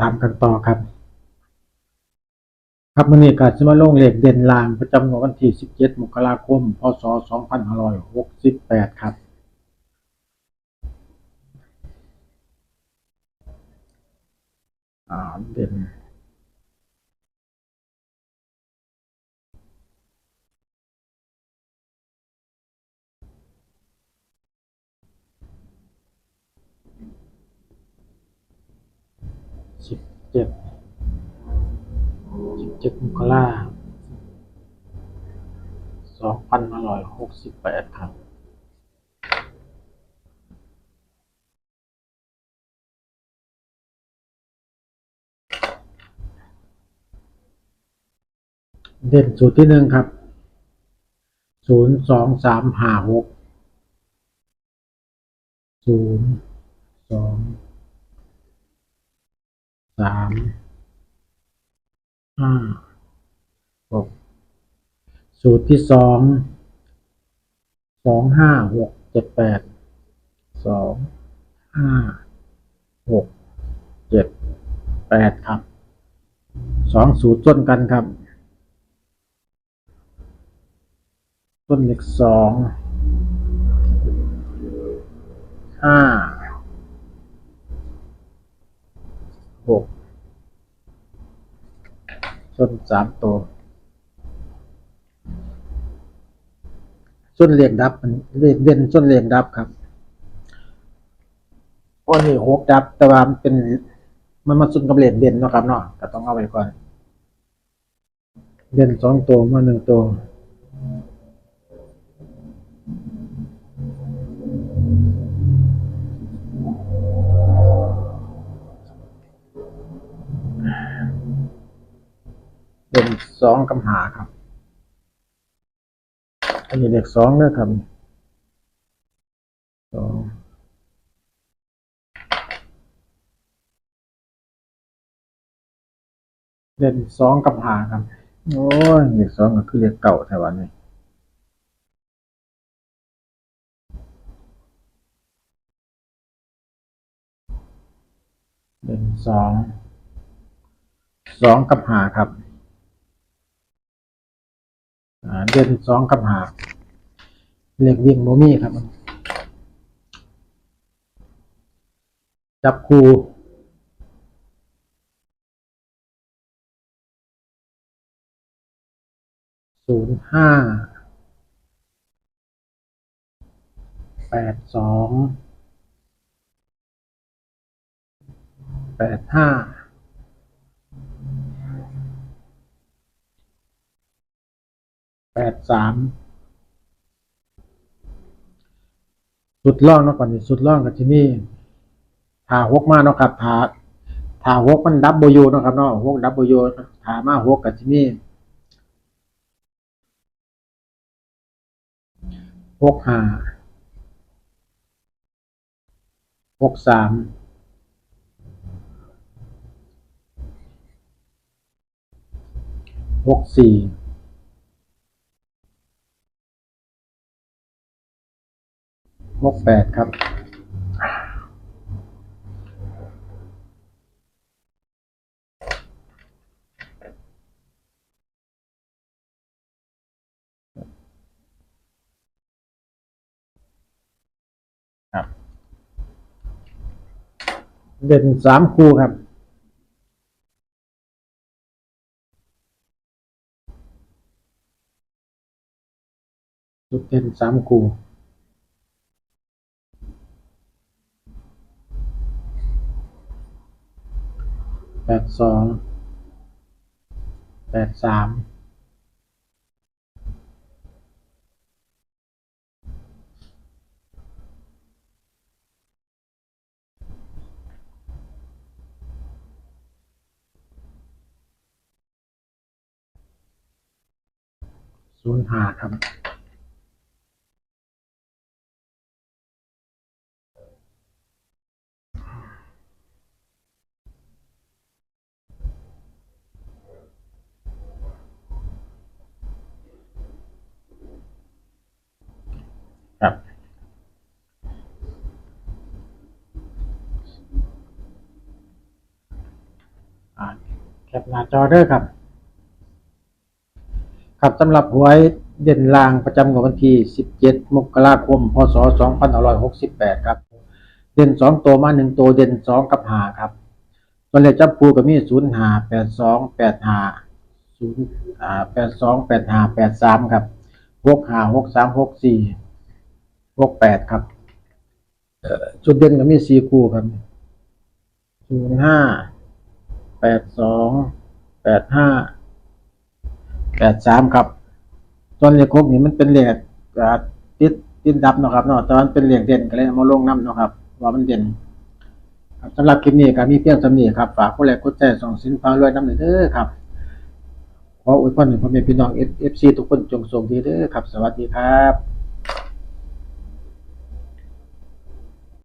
ตามกันต่อครับ ครับมันนี้ก็จะมาลงเลขเด่นลางประจำวดวันที่ 17 มกราคม พศ 2568 ครับ อ่าเด่น จ็ดสิบเจ็ดมกราสองพันห้าร้อยหกสิบแปดครับเด่นสูตรที่หนึ่งครับ ศูนย์สองสามห้าหกศูนย์สอง สามห้าหกสูตรที่สองสองห้าหกเจ็ดแปดสองห้าหกเจ็ดแปดครับสองสูตรต้นกันครับ ต้นเลขสองห้า หกส้นสามตัวส้นเรียงดับมันเรียกเด่นส้นเรียงดับครับอันนี้หกดับ แต่ว่ามันเป็น มันมาสุนกับเรียญเด่นเนาะครับเนาะก็ต้องเอาไว้ก่อนเด่นสองตัวมาหนึ่งตัว เป็นสองกำหาครับ อันนี้เลขสองเนอะครับสองเด่นสองกำหาครับ โอ้ยเลขสองก็คือเลขเก่าแต่วันนี้เด่นสองสองกับหาครับาเด่นสองกับหาเลขวิ่งโมมี่ครับ จับคูศูนย์ห้าแปดสองแปดห้า แปดสามสุดล่องเนาะก่อนนี่สุดล่องกับที่นี่ถาหกมาเนาะครับถาถาหกมันดับเบิลยูเนาะครับเนาะหกดับเบิลยูถามาหกกับที่นี่หกห้าหกสามหกสี่ หกแปดครับครับ เด่นสามคู่ครับจุดเด่นสามคู่ แปดสองแปดสามศูนย์ห้าครับครับ ค แคปหน้าจอเด้อครับ ครับสำหรับหวยเด่นลางประจำงวดวันที่ 17 มกราคม พศ 2568 ครับ เด่น 2 ตัวมา 1 ตัวเด่น 2 กับ5ครับ ตัวเลขจับคู่ก็มี 0 5 8 2 8 5 0อ่า82 85 83 ครับ 6 5 6 3 6 4 6 8 ครับเอ่อจุดเด่นก็มี 4 คู่ครับ 0 5 8 2 8 5แปดห้าแปดสามครับส่วนเลขหกนี่มันเป็นเลขอ่าติดติดดับเนาะครับเนาะแต่วันเป็นเลขเด่นก็เลยมาลงน้ำเนาะครับว่ามันเด่นสำหรับคลิปนี้ก็มีเพียงสำนีครับฝากผู้แลกกดแชร์ส่องสินฟ้ารวยน้ำหนึ่งเด้อครับขออวยพรให้พ่อแม่พี่น้องเอฟซีทุกคนจงโชคดีเด้อครับ สวัสดีครับ